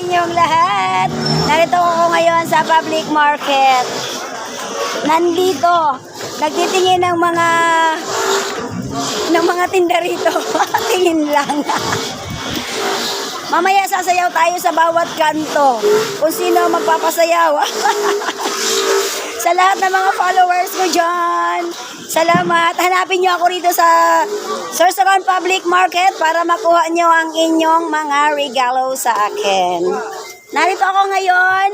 inyong lahat. Narito ako ngayon sa public market. Nandito, nagtitingin ng mga ng mga tinda rito. Tingin lang. Mamaya sasayaw tayo sa bawat kanto. Kung sino magpapasayaw. sa lahat ng mga followers ko dyan. Salamat. Hanapin nyo ako rito sa Sorsogon Public Market para makuha nyo ang inyong mga regalo sa akin. Narito ako ngayon.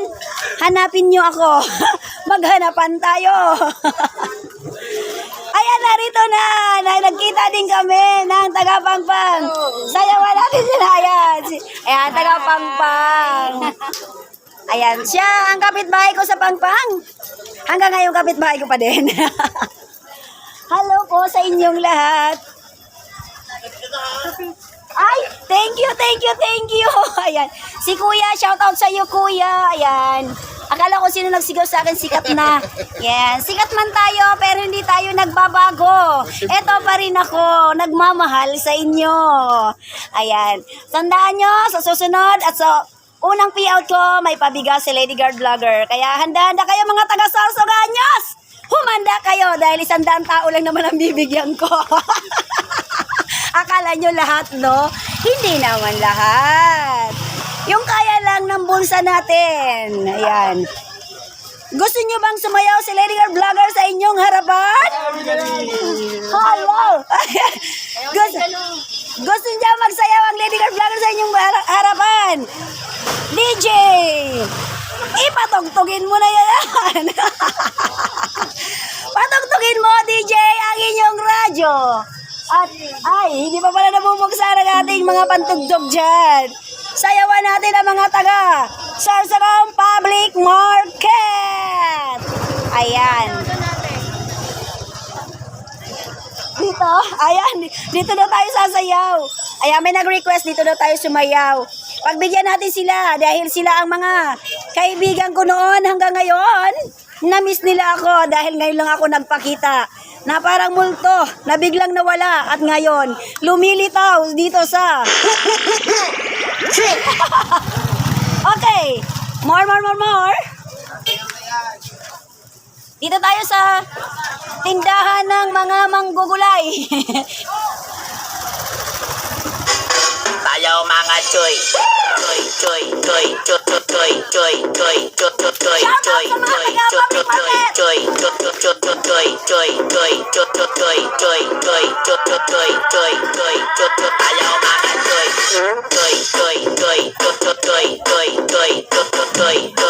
Hanapin nyo ako. Maghanapan tayo. Ayan, narito na. na. Nagkita din kami ng tagapangpang. Sayawan natin sila. Ayan. Ayan, tagapangpang. Ayan, siya ang kapitbahay ko sa Pangpang. Hanggang ngayon kapitbahay ko pa din. Hello po sa inyong lahat. Ay, thank you, thank you, thank you. Ayan. Si Kuya, shout out sa iyo, Kuya. Ayan. Akala ko sino nagsigaw sa akin, sikat na. Yan. Sikat man tayo, pero hindi tayo nagbabago. Eto pa rin ako, nagmamahal sa inyo. Ayan. Tandaan nyo, sa susunod at sa unang payout ko, may pabigas si Lady Guard Vlogger. Kaya handa-handa kayo mga taga-Sarsoganyos! Humanda kayo dahil isang daang tao lang naman ang bibigyan ko. Akala nyo lahat, no? Hindi naman lahat. Yung kaya lang ng bulsa natin. Ayan. Gusto nyo bang sumayaw si Lady Girl Vlogger sa inyong harapan? Hello! gusto, gusto nyo magsayaw ang Lady Girl Vlogger sa inyong har- harapan? Ipatugtugin mo na yan! Patugtugin mo, DJ, ang inyong radyo. At, ay, hindi pa pala nabubuksan ang ating mga pantugtog dyan. Sayawan natin ang mga taga Sarsagong Public Market. Ayan. Dito, ayan, dito daw tayo sasayaw. Ayan, may nag-request, dito daw tayo sumayaw. Pagbigyan natin sila dahil sila ang mga kaibigan ko noon hanggang ngayon. Na-miss nila ako dahil ngayon lang ako nagpakita na parang multo na biglang nawala at ngayon lumilitaw dito sa Okay. More, more, more, more. Dito tayo sa tindahan ng mga manggugulay. tayo mga choy. Choy, choy, choy, choy, choy, choy, choy, choy, choy, choy, choy, choy, choy, choy, choy, choy, choy,